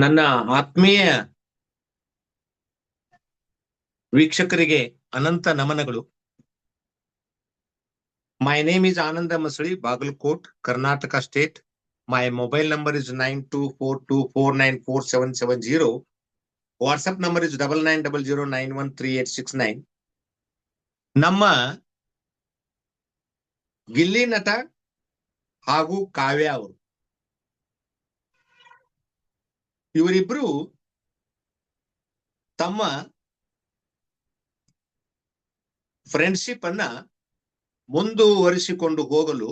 ನನ್ನ ಆತ್ಮೀಯ ವೀಕ್ಷಕರಿಗೆ ಅನಂತ ನಮನಗಳು. My name is Ananda Masali Bagalkot Karnataka state my mobile number is nine two four two four nine four seven seven zero WhatsApp number is double nine double zero nine one three eight six nine ನಮ್ಮ ಗಿಲ್ಲಿ ನಟ ಹಾಗೂ ಕಾವ್ಯ ಅವರು. ಇವರಿಬ್ರು ತಮ್ಮ friendship ಅನ್ನ ಮುಂದುವರಿಸಿಕೊಂಡು ಹೋಗಲು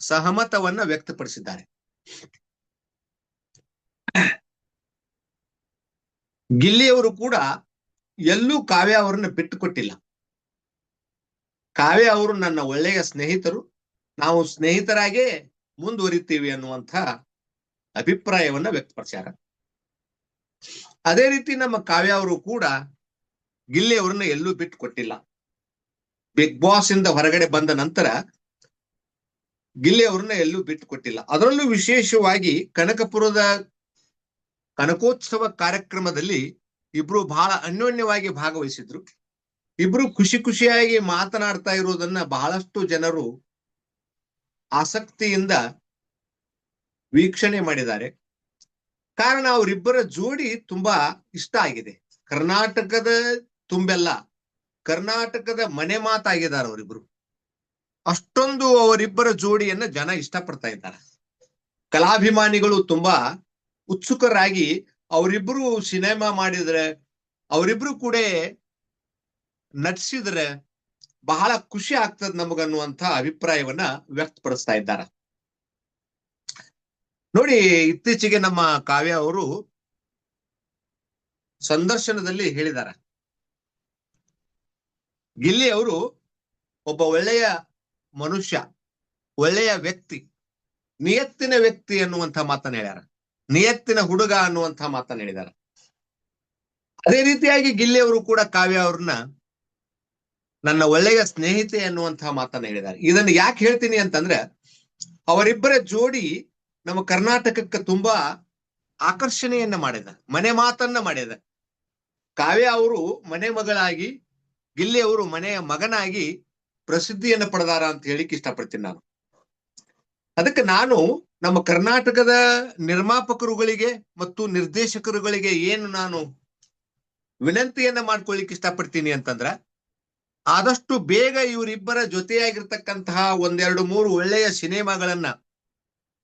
ಸಹಮತವನ್ನ ವ್ಯಕ್ತಪಡಿಸಿದ್ದಾರೆ. ಗಿಲ್ಲಿಯವರು ಕೂಡ ಎಲ್ಲೂ ಕಾವ್ಯ ಅವರನ್ನ ಬಿಟ್ಟು ಕೊಟ್ಟಿಲ್ಲ ಕಾವ್ಯ ಅವರು ನನ್ನ ಒಳ್ಳೆಯ ಸ್ನೇಹಿತರು. ನಾವು ಸ್ನೇಹಿತರಾಗೇ ಮುಂದುವರಿತೀವಿ ಅನ್ನುವಂಥ ಅಭಿಪ್ರಾಯವನ್ನ ವ್ಯಕ್ತಪಡಿಸ್ಯಾರ. ಅದೇ ರೀತಿ ನಮ್ಮ ಕಾವ್ಯ ಅವರು ಕೂಡ ಗಿಲ್ಲಿ ಅವರನ್ನ ಎಲ್ಲೂ ಬಿಟ್ಟು ಕೊಟ್ಟಿಲ್ಲ. ಬಿಗ್ ಬಾಸ್ ಇಂದ ಹೊರಗಡೆ ಬಂದ ನಂತರ ಗಿಲ್ಲಿ ಅವ್ರನ್ನ ಎಲ್ಲೂ ಬಿಟ್ಟು ಕೊಟ್ಟಿಲ್ಲ. ಅದರಲ್ಲೂ ವಿಶೇಷವಾಗಿ ಕನಕಪುರದ ಕನಕೋತ್ಸವ ಕಾರ್ಯಕ್ರಮದಲ್ಲಿ ಇಬ್ರು ಬಹಳ ಅನ್ಯೋನ್ಯವಾಗಿ ಭಾಗವಹಿಸಿದ್ರು. ಇಬ್ರು ಖುಷಿ ಖುಷಿಯಾಗಿ ಮಾತನಾಡ್ತಾ ಇರುವುದನ್ನ ಬಹಳಷ್ಟು ಜನರು ಆಸಕ್ತಿಯಿಂದ ವೀಕ್ಷಣೆ ಮಾಡಿದ್ದಾರೆ. ಕಾರಣ ಅವರಿಬ್ಬರ ಜೋಡಿ ತುಂಬಾ ಇಷ್ಟ ಆಗಿದೆ. ಕರ್ನಾಟಕದ ತುಂಬೆಲ್ಲ, ಕರ್ನಾಟಕದ ಮನೆ ಮಾತಾಗಿದ್ದಾರೆ ಅವರಿಬ್ರು. ಅಷ್ಟೊಂದು ಅವರಿಬ್ಬರ ಜೋಡಿಯನ್ನ ಜನ ಇಷ್ಟಪಡ್ತಾ ಇದ್ದಾರೆ. ಕಲಾಭಿಮಾನಿಗಳು ತುಂಬಾ ಉತ್ಸುಕರಾಗಿ ಅವರಿಬ್ರು ಸಿನಿಮಾ ಮಾಡಿದ್ರೆ, ಅವರಿಬ್ರು ಕೂಡ ನಟಿಸಿದ್ರೆ ಬಹಳ ಖುಷಿ ಆಗ್ತದ ನಮಗನ್ನುವಂತ ಅಭಿಪ್ರಾಯವನ್ನ ವ್ಯಕ್ತಪಡಿಸ್ತಾ ಇದ್ದಾರೆ. ನೋಡಿ, ಇತ್ತೀಚೆಗೆ ನಮ್ಮ ಕಾವ್ಯ ಅವರು ಸಂದರ್ಶನದಲ್ಲಿ ಹೇಳಿದ್ದಾರೆ. ಗಿಲ್ಲಿ ಅವರು ಒಬ್ಬ ಒಳ್ಳೆಯ ಮನುಷ್ಯ, ಒಳ್ಳೆಯ ವ್ಯಕ್ತಿ, ನಿಯತ್ತಿನ ವ್ಯಕ್ತಿ ಅನ್ನುವಂತ ಮಾತನ್ನ ಹೇಳ್ಯಾರ. ನಿಯತ್ತಿನ ಹುಡುಗ ಅನ್ನುವಂತ ಮಾತನ್ನ ಹೇಳಿದಾರ ಅದೇ ರೀತಿಯಾಗಿ ಗಿಲ್ಲಿ ಅವರು ಕೂಡ ಕಾವ್ಯ ಅವ್ರನ್ನ ನನ್ನ ಒಳ್ಳೆಯ ಸ್ನೇಹಿತೆ ಅನ್ನುವಂತಹ ಮಾತನ್ನ ಹೇಳಿದ್ದಾರೆ. ಇದನ್ನ ಯಾಕೆ ಹೇಳ್ತೀನಿ ಅಂತಂದ್ರೆ, ಅವರಿಬ್ಬರ ಜೋಡಿ ನಮ್ಮ ಕರ್ನಾಟಕಕ್ಕೆ ತುಂಬಾ ಆಕರ್ಷಣೆಯನ್ನ ಮಾಡಿದ, ಮನೆ ಮಾತನ್ನ ಮಾಡಿದ. ಕಾವ್ಯ ಅವರು ಮನೆ ಮಗಳಾಗಿ, ಗಿಲ್ಲಿ ಅವರು ಮನೆಯ ಮಗನಾಗಿ ಪ್ರಸಿದ್ಧಿಯನ್ನು ಪಡೆದಾರ ಅಂತ ಹೇಳಿಕ್ ಇಷ್ಟಪಡ್ತೀನಿ ನಾನು. ಅದಕ್ಕೆ ನಾನು ನಮ್ಮ ಕರ್ನಾಟಕದ ನಿರ್ಮಾಪಕರುಗಳಿಗೆ ಮತ್ತು ನಿರ್ದೇಶಕರುಗಳಿಗೆ ಏನು ನಾನು ವಿನಂತಿಯನ್ನ ಮಾಡ್ಕೊಳ್ಳಿಕ್ ಇಷ್ಟಪಡ್ತೀನಿ ಅಂತಂದ್ರ, ಆದಷ್ಟು ಬೇಗ ಇವರಿಬ್ಬರ ಜೊತೆಯಾಗಿರ್ತಕ್ಕಂತಹ ಒಂದೆರಡು ಮೂರು ಒಳ್ಳೆಯ ಸಿನಿಮಾಗಳನ್ನ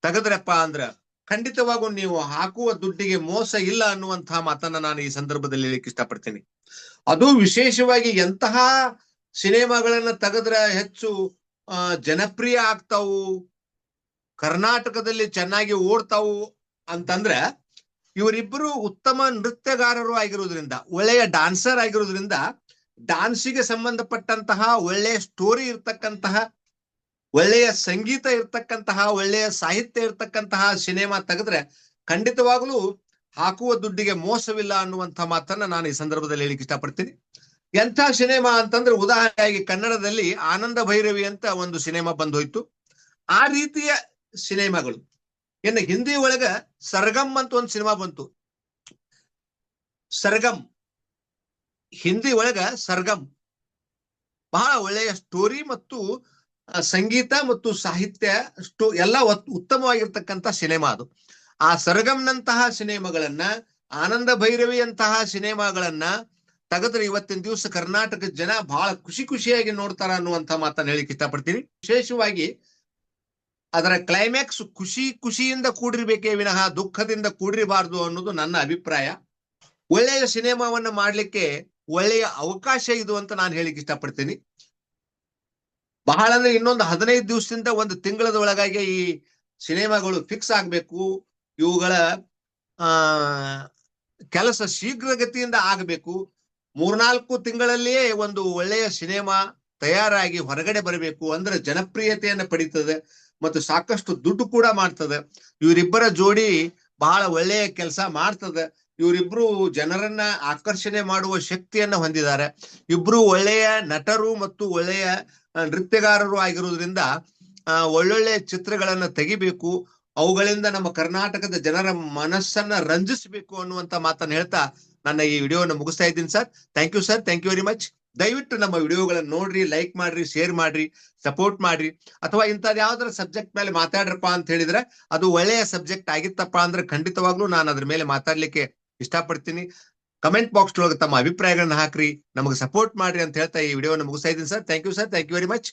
ತೆಗೆದ್ರಪ್ಪ ಅಂದ್ರ ಖಂಡಿತವಾಗೂ ನೀವು ಹಾಕುವ ದುಡ್ಡಿಗೆ ಮೋಸ ಇಲ್ಲ ಅನ್ನುವಂತಹ ಮಾತನ್ನ ನಾನು ಈ ಸಂದರ್ಭದಲ್ಲಿ ಹೇಳಿಕ್ ಇಷ್ಟಪಡ್ತೀನಿ. ಅದು ವಿಶೇಷವಾಗಿ ಎಂತಹ ಸಿನಿಮಾಗಳನ್ನ ತೆಗೆದ್ರ ಹೆಚ್ಚು ಜನಪ್ರಿಯ ಆಗ್ತಾವು, ಕರ್ನಾಟಕದಲ್ಲಿ ಚೆನ್ನಾಗಿ ಓಡ್ತಾವು ಅಂತಂದ್ರೆ ಇವರಿಬ್ಬರು ಉತ್ತಮ ನೃತ್ಯಗಾರರು ಆಗಿರೋದ್ರಿಂದ, ಒಳ್ಳೆಯ ಡಾನ್ಸರ್ ಆಗಿರೋದ್ರಿಂದ ಡಾನ್ಸಿಗೆ ಸಂಬಂಧಪಟ್ಟಂತಹ ಒಳ್ಳೆಯ ಸ್ಟೋರಿ ಇರ್ತಕ್ಕಂತಹ ಒಳ್ಳೆಯ ಸಂಗೀತ ಇರ್ತಕ್ಕಂತಹ, ಒಳ್ಳೆಯ ಸಾಹಿತ್ಯ ಇರ್ತಕ್ಕಂತಹ ಸಿನಿಮಾ ತೆಗೆದ್ರೆ ಖಂಡಿತವಾಗ್ಲೂ ಹಾಕುವ ದುಡ್ಡಿಗೆ ಮೋಸವಿಲ್ಲ ಅನ್ನುವಂಥ ಮಾತನ್ನ ನಾನು ಈ ಸಂದರ್ಭದಲ್ಲಿ ಹೇಳಿಕ್ ಇಷ್ಟಪಡ್ತೀನಿ. ಎಂಥ ಸಿನಿಮಾ ಅಂತಂದ್ರೆ ಉದಾಹರಣೆಯಾಗಿ ಕನ್ನಡದಲ್ಲಿ ಆನಂದ ಭೈರವಿ ಅಂತ ಒಂದು ಸಿನಿಮಾ ಬಂದೋಯ್ತು. ಆ ರೀತಿಯ ಸಿನಿಮಾಗಳು. ಇನ್ನು ಹಿಂದಿ ಒಳಗ ಸರ್ಗಮ್ ಅಂತ ಒಂದು ಸಿನಿಮಾ ಬಂತು. ಸರ್ಗಮ್. ಹಿಂದಿ ಒಳಗ ಸರ್ಗಮ್. ಬಹಳ ಒಳ್ಳೆಯ ಸ್ಟೋರಿ ಮತ್ತು ಸಂಗೀತ ಮತ್ತು ಸಾಹಿತ್ಯ ಅಷ್ಟು ಎಲ್ಲ ಉತ್ತಮವಾಗಿರ್ತಕ್ಕಂಥ ಸಿನಿಮಾ ಅದು. ಆ ಸರ್ಗಮ್ನಂತಹ ಸಿನಿಮಾಗಳನ್ನ, ಆನಂದ ಭೈರವಿಯಂತಹ ಸಿನಿಮಾಗಳನ್ನ ತೆಗೆದ್ರೆ ಇವತ್ತಿನ ದಿವಸ ಕರ್ನಾಟಕದ ಜನ ಬಹಳ ಖುಷಿ ಖುಷಿಯಾಗಿ ನೋಡ್ತಾರ ಅನ್ನುವಂತ ಮಾತನ್ನ ಹೇಳಿಕ್ ಇಷ್ಟಪಡ್ತೀನಿ. ವಿಶೇಷವಾಗಿ ಅದರ ಕ್ಲೈಮ್ಯಾಕ್ಸ್ ಖುಷಿ ಖುಷಿಯಿಂದ ಕೂಡಿರ್ಬೇಕೇ ವಿನಃ ದುಃಖದಿಂದ ಕೂಡಿರಬಾರದು ಅನ್ನೋದು ನನ್ನ ಅಭಿಪ್ರಾಯ. ಒಳ್ಳೆಯ ಸಿನಿಮಾವನ್ನ ಮಾಡ್ಲಿಕ್ಕೆ ಒಳ್ಳೆಯ ಅವಕಾಶ ಇದು ಅಂತ ನಾನು ಹೇಳಿಕ್ ಇಷ್ಟಪಡ್ತೀನಿ. ಬಹಳ ಅಂದ್ರೆ ಇನ್ನೊಂದು ಹದಿನೈದು ದಿವಸದಿಂದ ಒಂದು ತಿಂಗಳದ ಒಳಗಾಗಿ ಈ ಸಿನಿಮಾಗಳು ಫಿಕ್ಸ್ ಆಗ್ಬೇಕು. ಇವುಗಳ, ಆ, ಕೆಲಸ ಶೀಘ್ರಗತಿಯಿಂದ ಆಗಬೇಕು. ಮೂರ್ನಾಲ್ಕು ತಿಂಗಳಲ್ಲಿಯೇ ಒಂದು ಒಳ್ಳೆಯ ಸಿನಿಮಾ ತಯಾರಾಗಿ ಹೊರಗಡೆ ಬರಬೇಕು ಅಂದ್ರೆ ಜನಪ್ರಿಯತೆಯನ್ನು ಪಡೀತದೆ ಮತ್ತು ಸಾಕಷ್ಟು ದುಡ್ಡು ಕೂಡ ಮಾಡ್ತದೆ. ಇವರಿಬ್ಬರ ಜೋಡಿ ಬಹಳ ಒಳ್ಳೆಯ ಕೆಲಸ ಮಾಡ್ತದೆ. ಇವರಿಬ್ರು ಜನರನ್ನ ಆಕರ್ಷಣೆ ಮಾಡುವ ಶಕ್ತಿಯನ್ನ ಹೊಂದಿದ್ದಾರೆ. ಇಬ್ರು ಒಳ್ಳೆಯ ನಟರು ಮತ್ತು ಒಳ್ಳೆಯ ನೃತ್ಯಗಾರರು ಆಗಿರೋದ್ರಿಂದ, ಆ, ಒಳ್ಳೊಳ್ಳೆ ಚಿತ್ರಗಳನ್ನ ತೆಗಿಬೇಕು, ಅವುಗಳಿಂದ ನಮ್ಮ ಕರ್ನಾಟಕದ ಜನರ ಮನಸ್ಸನ್ನ ರಂಜಿಸಬೇಕು ಅನ್ನುವಂತ ಮಾತನ್ನ ಹೇಳ್ತಾ ನನ್ನ ಈ ವಿಡಿಯೋವನ್ನು ಮುಗಿಸ್ತಾ ಇದ್ದೀನಿ sir. Thank you sir thank you very much ದಯವಿಟ್ಟು ನಮ್ಮ ವಿಡಿಯೋಗಳನ್ನ ನೋಡ್ರಿ ಲೈಕ್ ಮಾಡ್ರಿ ಶೇರ್ ಮಾಡ್ರಿ ಸಪೋರ್ಟ್ ಮಾಡ್ರಿ. ಅಥವಾ ಇಂಥದ್ ಯಾವ್ದಾರ ಸಬ್ಜೆಕ್ಟ್ ಮೇಲೆ ಮಾತಾಡ್ರಪ್ಪ ಅಂತ ಹೇಳಿದ್ರೆ, ಅದು ಒಳ್ಳೆಯ ಸಬ್ಜೆಕ್ಟ್ ಆಗಿತ್ತಪ್ಪ ಅಂದ್ರೆ ಖಂಡಿತವಾಗ್ಲೂ ನಾನು ಅದ್ರ ಮೇಲೆ ಮಾತಾಡ್ಲಿಕ್ಕೆ ಇಷ್ಟಪಡ್ತೀನಿ. ಕಮೆಂಟ್ ಬಾಕ್ಸ್ ಒಳಗೆ ತಮ್ಮ ಅಭಿಪ್ರಾಯಗಳನ್ನ ಹಾಕ್ರಿ. ನಮಗೆ ಸಪೋರ್ಟ್ ಮಾಡ್ರಿ ಅಂತ ಹೇಳ್ತಾ ಈ ವಿಡಿಯೋನ ಮುಗಿಸ್ತಾ ಇದ್ದೀನಿ sir thank you sir thank you very much